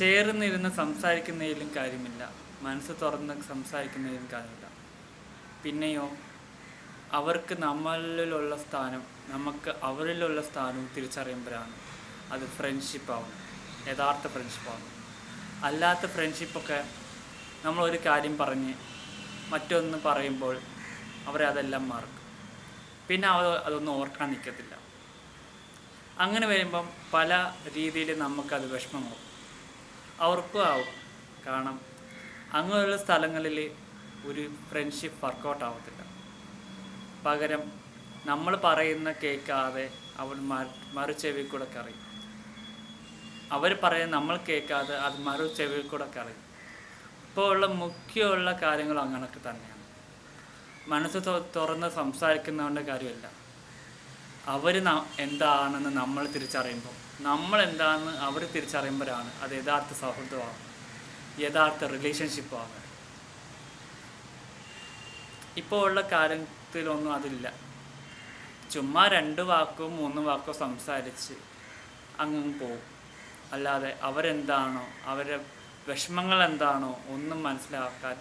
ചേർന്നിരുന്ന് സംസാരിക്കുന്നതിലും കാര്യമില്ല. മനസ്സ് തുറന്ന് സംസാരിക്കുന്നതിലും കാര്യമില്ല. പിന്നെയോ അവർക്ക് നമ്മളിലുള്ള സ്ഥാനം നമുക്ക് അവരിലുള്ള സ്ഥാനവും തിരിച്ചറിയുമ്പോഴാണ് അത് ഫ്രണ്ട്ഷിപ്പാവും യഥാർത്ഥ ഫ്രണ്ട്ഷിപ്പാവും അല്ലാത്ത ഫ്രണ്ട്ഷിപ്പൊക്കെ നമ്മളൊരു കാര്യം പറഞ്ഞ് മറ്റൊന്ന് പറയുമ്പോൾ അവരെ അതെല്ലാം മറക്കും. പിന്നെ അവർ അതൊന്നും ഓർക്കാൻ നിൽക്കത്തില്ല അങ്ങനെ വരുമ്പം പല രീതിയിൽ നമുക്കത് വിഷമമാവും. അവർക്കും ആവും. കാരണം അങ്ങനെയുള്ള സ്ഥലങ്ങളിൽ ഒരു ഫ്രണ്ട്ഷിപ്പ് വർക്കൗട്ട് ആവത്തില്ല. പകരം നമ്മൾ പറയുന്ന കേൾക്കാതെ അവർ മറു ചെവി കൂടെ കറി അവർ പറയുന്ന നമ്മൾ കേൾക്കാതെ അത് മറു ചെവി കൂടെ കറി ഇപ്പോൾ ഉള്ള മുഖ്യമുള്ള കാര്യങ്ങൾ അങ്ങനൊക്കെ തന്നെയാണ്. മനസ്സ് തുറന്ന് സംസാരിക്കുന്നതുകൊണ്ട് കാര്യമല്ല. അവർ എന്താണെന്ന് നമ്മൾ തിരിച്ചറിയുമ്പോൾ നമ്മൾ എന്താണെന്ന് അവർ തിരിച്ചറിയുമ്പോഴാണ് അത് യഥാർത്ഥ സൗഹൃദമാണ് യഥാർത്ഥ റിലേഷൻഷിപ്പാണ് ഇപ്പോൾ ഉള്ള കാര്യത്തിലൊന്നും അതില്ല. ചുമ്മാ രണ്ട് വാക്കോ മൂന്ന് വാക്കോ സംസാരിച്ച് അങ്ങ് പോകും അല്ലാതെ അവരെന്താണോ അവരുടെ വിഷമങ്ങൾ എന്താണോ ഒന്നും മനസ്സിലാക്കാൻ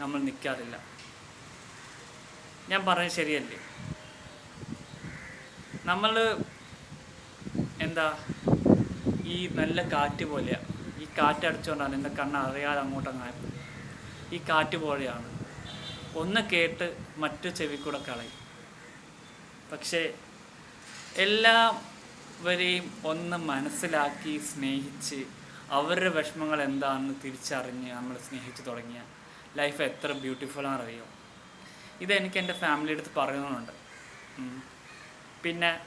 നമ്മൾ നിൽക്കാറില്ല ഞാൻ പറഞ്ഞത് ശരിയല്ലേ? നമ്മൾ എന്താ ഈ നല്ല കാറ്റ് പോലെയാണ് ഈ കാറ്റ് അടിച്ചുകൊണ്ടാണ് എന്റെ കണ്ണ് അറിയാതെ അങ്ങോട്ടങ്ങായ ഈ കാറ്റ് പോലെയാണ്. ഒന്ന് കേട്ട് മറ്റു ചെവി കൂടെ കളയും. പക്ഷേ എല്ലാവരെയും ഒന്ന് മനസ്സിലാക്കി സ്നേഹിച്ച് അവരുടെ വിഷമങ്ങൾ എന്താണെന്ന് തിരിച്ചറിഞ്ഞ് നമ്മൾ സ്നേഹിച്ച് തുടങ്ങിയ ലൈഫ് എത്ര ബ്യൂട്ടിഫുള്ളാണെന്ന് അറിയോ ഇതെനിക്ക് എന്റെ ഫാമിലിയുടെ അടുത്ത് പറയുന്നുണ്ട്. പിന്നെ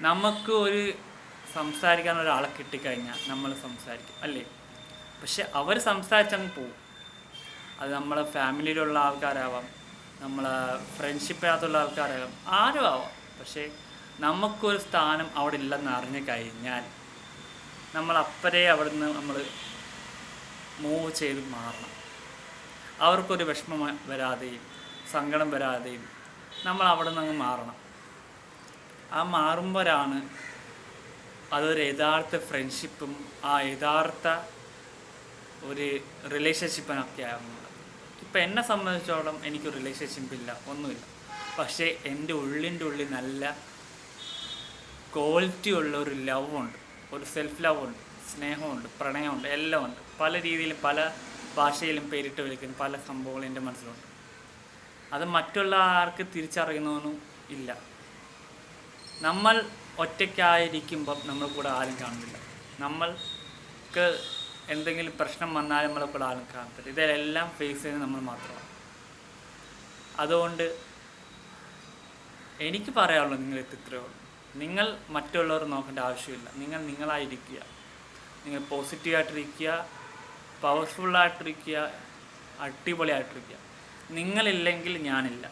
നമുക്ക് ഒരു സംസാരിക്കാൻ ഒരാളെ കിട്ടിക്കഴിഞ്ഞാൽ നമ്മൾ സംസാരിക്കും അല്ലേ? പക്ഷെ അവർ സംസാരിച്ചങ്ങ് പോവും. അത് നമ്മളെ ഫാമിലിയിലുള്ള ആൾക്കാരാവാം നമ്മളെ ഫ്രണ്ട്ഷിപ്പിനകത്തുള്ള ആൾക്കാരാകാം ആരും ആവാം. പക്ഷേ നമുക്കൊരു സ്ഥാനം അവിടെ ഇല്ലെന്ന് അറിഞ്ഞു കഴിഞ്ഞാൽ നമ്മൾ അപ്പരേ നിന്ന് നമ്മൾ മൂവ് ചെയ്ത് മാറണം. അവർക്കൊരു വിഷമം വരാതെയും സങ്കടം വരാതെയും നമ്മൾ അവിടെ നിന്ന് അങ്ങ് മാറണം. ആ മാറുമ്പോഴാണ് അതൊരു യഥാർത്ഥ ഫ്രണ്ട്ഷിപ്പും ആ യഥാർത്ഥ ഒരു റിലേഷൻഷിപ്പിനൊക്കെ ആകുന്നത് ഇപ്പം എന്നെ സംബന്ധിച്ചോളം എനിക്ക് റിലേഷൻഷിപ്പ് ഇല്ല ഒന്നുമില്ല. പക്ഷേ എന്റെ ഉള്ളിന്റെ ഉള്ളിൽ നല്ല ക്വാളിറ്റി ഉള്ള ഒരു ലവ് ഉണ്ട്. ഒരു സെൽഫ് ലവ് ഉണ്ട് സ്നേഹമുണ്ട് പ്രണയമുണ്ട് എല്ലാം ഉണ്ട് പല രീതിയിലും പല ഭാഷയിലും പേരിട്ട് വിളിക്കുന്ന പല സംഭവങ്ങളും എന്റെ മനസ്സിലുണ്ട്. അത് മറ്റുള്ള ആർക്ക് തിരിച്ചറിയുന്നതൊന്നും ഇല്ല. നമ്മൾ ഒറ്റയ്ക്കായിരിക്കുമ്പം നമ്മൾ കൂടെ ആരും കാണുന്നില്ല. നമ്മൾക്ക് എന്തെങ്കിലും പ്രശ്നം വന്നാൽ നമ്മളെ കൂടെ ആരും കാണത്തില്ല. ഇതെല്ലാം ഫേസ് ചെയ്യുന്നത് നമ്മൾ മാത്രമാണ്. അതുകൊണ്ട് എനിക്ക് പറയാനുള്ളൂ നിങ്ങൾ ഉള്ളൂ. നിങ്ങൾ മറ്റുള്ളവർ നോക്കേണ്ട ആവശ്യമില്ല. നിങ്ങൾ നിങ്ങളായിരിക്കുക. നിങ്ങൾ പോസിറ്റീവായിട്ടിരിക്കുക പവർഫുള്ളായിട്ടിരിക്കുക അടിപൊളിയായിട്ടിരിക്കുക. നിങ്ങളില്ലെങ്കിൽ ഞാനില്ല.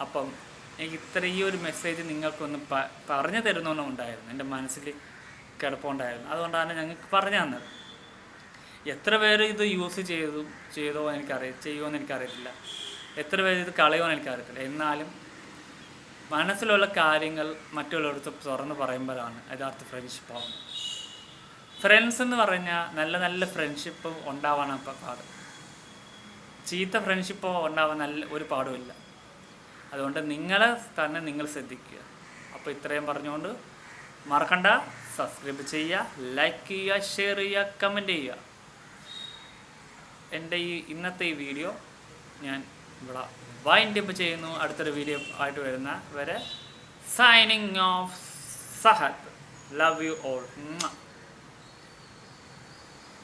അപ്പം എനിക്ക് ഇത്ര ഈ ഒരു മെസ്സേജ് നിങ്ങൾക്കൊന്ന് പ- പറഞ്ഞു തരുന്നൊന്നും ഉണ്ടായിരുന്നു. എന്റെ മനസ്സിൽ കിടപ്പുണ്ടായിരുന്നു. അതുകൊണ്ടാണ് ഞങ്ങൾക്ക് പറഞ്ഞു തന്നത്. എത്ര പേര് ഇത് യൂസ് ചെയ്തു ചെയ്തോ എനിക്കറിയ ചെയ്യുമോ എനിക്കറിയത്തില്ല. എത്ര പേര് ഇത് കളയുമോ എനിക്കറിയത്തില്ല. എന്നാലും മനസ്സിലുള്ള കാര്യങ്ങൾ മറ്റുള്ളവർക്ക് തുറന്ന് പറയുമ്പോഴാണ് യഥാർത്ഥ ഫ്രണ്ട്ഷിപ്പ് ആവുന്നത്. ഫ്രണ്ട്സ് എന്ന് പറഞ്ഞാൽ നല്ല നല്ല ഫ്രണ്ട്ഷിപ്പ് ഉണ്ടാവാനാണ് ഇപ്പം പാട്. ചീത്ത ഫ്രണ്ട്ഷിപ്പോ ഉണ്ടാവാൻ നല്ല ഒരു പാടുമില്ല. അതുകൊണ്ട് നിങ്ങളെ തന്നെ നിങ്ങൾ ശ്രദ്ധിക്കുക. അപ്പോൾ ഇത്രയും പറഞ്ഞുകൊണ്ട് മറക്കണ്ട. സബ്സ്ക്രൈബ് ചെയ്യുക ലൈക്ക് ചെയ്യുക ഷെയർ ചെയ്യുക കമന്റ് ചെയ്യുക. എന്റെ ഈ ഇന്നത്തെ ഈ വീഡിയോ ഞാൻ ഇവിടെ വൈൻഡ് അപ്പ് ചെയ്യുന്നു. അടുത്തൊരു വീഡിയോ ആയിട്ട് വരുന്ന വരെ signing off Sahad. Love you all